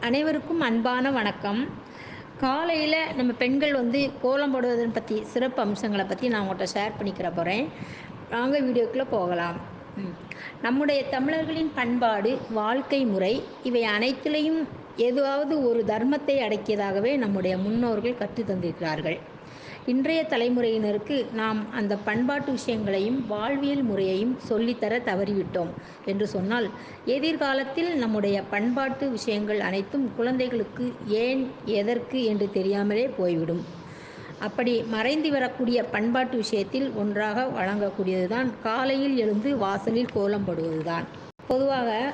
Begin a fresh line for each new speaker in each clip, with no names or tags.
அனைவருக்கும் அன்பான வணக்கம். காலையில் நம்ம பெண்கள் வந்து கோலம் போடுவதன் பற்றி சிறப்பு அம்சங்களை பற்றி நான் உங்கள்கிட்ட ஷேர் பண்ணிக்கிற போகிறேன் நாங்கள் வீடியோக்குள்ளே போகலாம். ம். நம்முடைய தமிழர்களின் பண்பாடு வாழ்க்கை முறை இவை அனைத்திலையும் ஏதாவது ஒரு தர்மத்தை அடக்கியதாகவே நம்முடைய முன்னோர்கள் கற்றுத்தந்திருக்கிறார்கள் இன்றைய தலைமுறையினருக்கு நாம் அந்த பண்பாட்டு விஷயங்களையும் வாழ்வியல் முறையையும் சொல்லித்தர தவறிவிட்டோம் என்று சொன்னால் எதிர்காலத்தில் நம்முடைய பண்பாட்டு விஷயங்கள் அனைத்தும் குழந்தைகளுக்கு ஏன் எதற்கு என்று தெரியாமலே போய்விடும். அப்படி மறைந்து வரக்கூடிய பண்பாட்டு விஷயத்தில் ஒன்றாக வழங்கக்கூடியதுதான் காலையில் எழுந்து வாசலில் கோலம் போடுவதுதான் பொதுவாக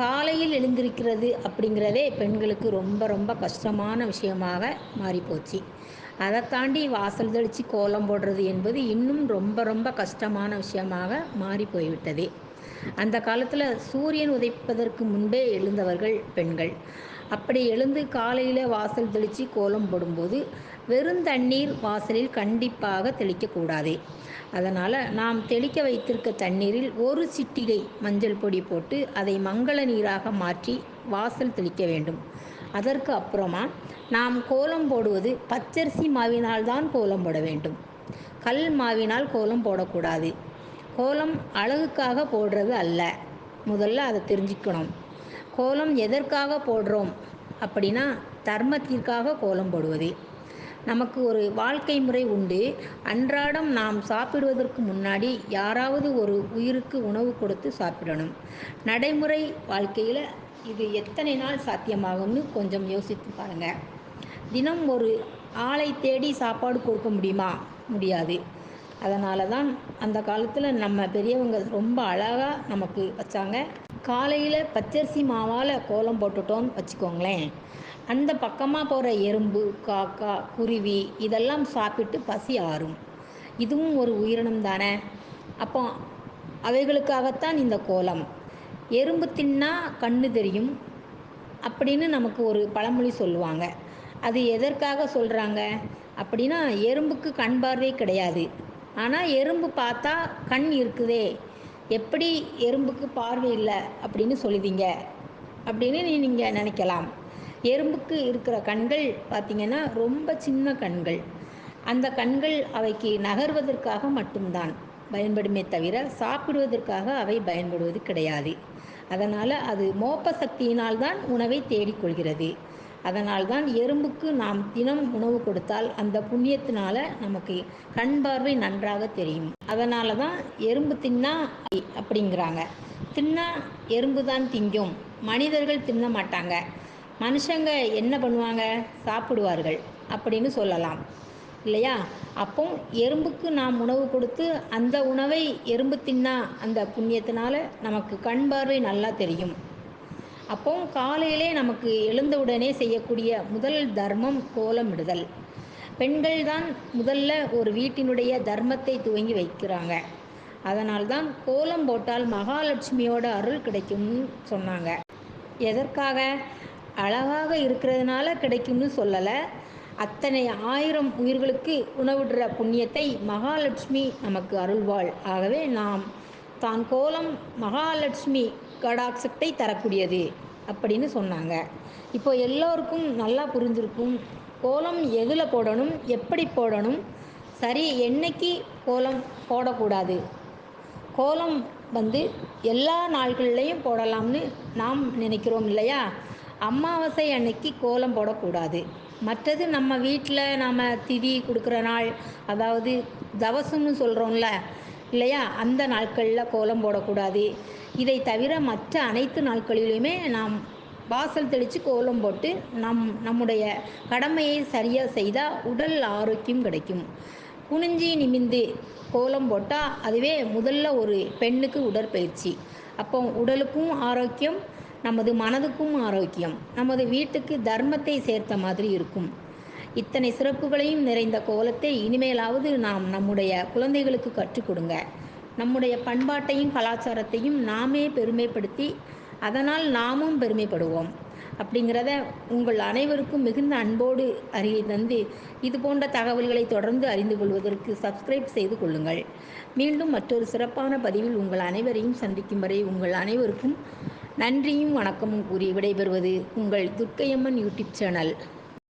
காலையில் எழுந்திருக்கிறது அப்படிங்கிறதே பெண்களுக்கு ரொம்ப ரொம்ப கஷ்டமான விஷயமாக மாறிப்போச்சு. அதை தாண்டி வாசல் தெளித்து கோலம் போடுறது என்பது இன்னும் ரொம்ப ரொம்ப கஷ்டமான விஷயமாக மாறி போய்விட்டது அந்த காலத்தில் சூரியன் உதைப்பதற்கு முன்பே எழுந்தவர்கள் பெண்கள். அப்படி எழுந்து காலையில் வாசல் தெளித்து கோலம் போடும்போது வெறும் தண்ணீர் வாசலில் கண்டிப்பாக தெளிக்கக்கூடாது அதனால் நாம் தெளிக்க வைத்திருக்க தண்ணீரில் ஒரு சிட்டிகை மஞ்சள் பொடி போட்டு அதை மங்கள நீராக மாற்றி வாசல் தெளிக்க வேண்டும். அதற்கு அப்புறமா நாம் கோலம் போடுவது பச்சரிசி மாவினால் தான் கோலம் போட வேண்டும். கல் மாவினால் கோலம் போடக்கூடாது. கோலம் அழகுக்காக போடுறது அல்ல. முதல்ல அதை தெரிஞ்சுக்கணும். கோலம் எதற்காக போடுறோம்? அப்படின்னா தர்மத்திற்காக கோலம் போடுவது. நமக்கு ஒரு வாழ்க்கை முறை உண்டு. அன்றாடம் நாம் சாப்பிடுவதற்கு முன்னாடி யாராவது ஒரு உயிருக்கு உணவு கொடுத்து சாப்பிடணும். நடைமுறை வாழ்க்கையில் இது எத்தனை நாள் சாத்தியமாகும்னு கொஞ்சம் யோசித்து பாருங்கள் தினம் ஒரு ஆளை தேடி சாப்பாடு கொடுக்க முடியுமா? முடியாது. அதனால தான் அந்த காலத்தில் நம்ம பெரியவங்க ரொம்ப அழகாக நமக்கு வச்சாங்க. காலையில் பச்சரிசி மாவால் கோலம் போட்டுட்டோம்னு வச்சுக்கோங்களேன். அந்த பக்கமாக போகிற எறும்பு காக்கா குருவி இதெல்லாம் சாப்பிட்டு பசி ஆறும். இதுவும் ஒரு உயிரினம் தானே? அப்போ அவைகளுக்காகத்தான் இந்த கோலம். எறும்பு தின்னா கண்ணு தெரியும் அப்படின்னு நமக்கு ஒரு பழமொழி சொல்லுவாங்க. அது எதற்காக சொல்கிறாங்க அப்படின்னா எறும்புக்கு கண் பார்வை கிடையாது. ஆனால் எறும்பு பார்த்தா கண் இருக்குதே. எப்படி எறும்புக்கு பார்வை இல்லை அப்படின்னு சொல்லுவீங்க அப்படின்னு நீங்கள் நினைக்கலாம். எறும்புக்கு இருக்கிற கண்கள் பார்த்திங்கன்னா ரொம்ப சின்ன கண்கள். அந்த கண்கள் அவைக்கு நகர்வதற்காக மட்டும்தான் பயன்படுமே தவிர சாப்பிடுவதற்காக அவை பயன்படுவது கிடையாது. அதனால் அது மோப்ப சக்தியினால் தான் உணவை தேடிக்கொள்கிறது அதனால்தான் எறும்புக்கு நாம் தினம் உணவு கொடுத்தால் அந்த புண்ணியத்தினால நமக்கு கண் பார்வை நன்றாக தெரியும். அதனால தான் எறும்பு தின்னா அப்படிங்கிறாங்க. தின்னா எறும்பு தான் திங்கும். மனிதர்கள் தின்ன மாட்டாங்க. மனுஷங்க என்ன பண்ணுவாங்க? சாப்பிடுவார்கள். அப்படின்னு சொல்லலாம். இல்லையா? அப்போ எறும்புக்கு நாம் உணவு கொடுத்து அந்த உணவை எறும்பு தின்னா அந்த புண்ணியத்தினால நமக்கு கண் பார்வை நல்லா தெரியும். அப்போ காலையிலே நமக்கு எழுந்தவுடனே செய்யக்கூடிய முதல் தர்மம் கோலமிடுதல் பெண்கள் தான் முதல்ல ஒரு வீட்டினுடைய தர்மத்தை துவங்கி வைக்கிறாங்க. அதனால்தான் கோலம் போட்டால் மகாலட்சுமியோட அருள் கிடைக்கும்னு சொன்னாங்க. எதற்காக? அழகாக இருக்கிறதுனால கிடைக்கும்னு சொல்லலை. அத்தனை ஆயிரம் உயிர்களுக்கு உணவிடுற புண்ணியத்தை மகாலட்சுமி நமக்கு அருள்வாள். ஆகவே நாம் தான் கோலம் மகாலட்சுமி கடாட்சத்தை தரக்கூடியது அப்படின்னு சொன்னாங்க. இப்போ எல்லோருக்கும் நல்லா புரிஞ்சிருக்கும். கோலம் எதில் போடணும் எப்படி போடணும்? சரி என்னைக்கு கோலம் போடக்கூடாது? கோலம் வந்து எல்லா நாள்கள்லேயும் போடலாம்னு நாம் நினைக்கிறோம் இல்லையா? அமாவாசை அன்னைக்கு கோலம் போடக்கூடாது. மற்றது நம்ம வீட்டில் நாம் திதி கொடுக்குற நாள் அதாவது தவசம்னு சொல்கிறோம்ல இல்லையா? அந்த நாட்களில் கோலம் போடக்கூடாது. இதை தவிர மற்ற அனைத்து நாட்களிலுமே நாம் வாசல் தெளித்து கோலம் போட்டு நம் நம்முடைய கடமையை சரியாக செய்தால் உடல் ஆரோக்கியம் கிடைக்கும். குனிஞ்சி நிமிந்து கோலம் போட்டால் அதுவே முதல்ல ஒரு பெண்ணுக்கு உடற்பயிற்சி. அப்போ உடலுக்கும் ஆரோக்கியம் நமது மனதுக்கும் ஆரோக்கியம் நமது வீட்டுக்கு தர்மத்தை சேர்த்த மாதிரி இருக்கும். இத்தனை சிறப்புகளையும் நிறைந்த கோலத்தை இனிமேலாவது நாம் நம்முடைய குழந்தைகளுக்கு கற்றுக் கொடுங்க. நம்முடைய பண்பாட்டையும் கலாச்சாரத்தையும் நாமே பெருமைப்படுத்தி அதனால் நாமும் பெருமைப்படுவோம். அப்படிங்கிறத உங்கள் அனைவருக்கும் மிகுந்த அன்போடு அறிய தந்து இது போன்ற தகவல்களை தொடர்ந்து அறிந்து கொள்வதற்கு சப்ஸ்கிரைப் செய்து கொள்ளுங்கள். மீண்டும் மற்றொரு சிறப்பான பதிவில் உங்கள் அனைவரையும் சந்திக்கும் வரை உங்கள் அனைவருக்கும் நன்றியும் வணக்கமும் கூறி விடைபெறுவது உங்கள் துர்க்கையம்மன் யூடியூப் சேனல்.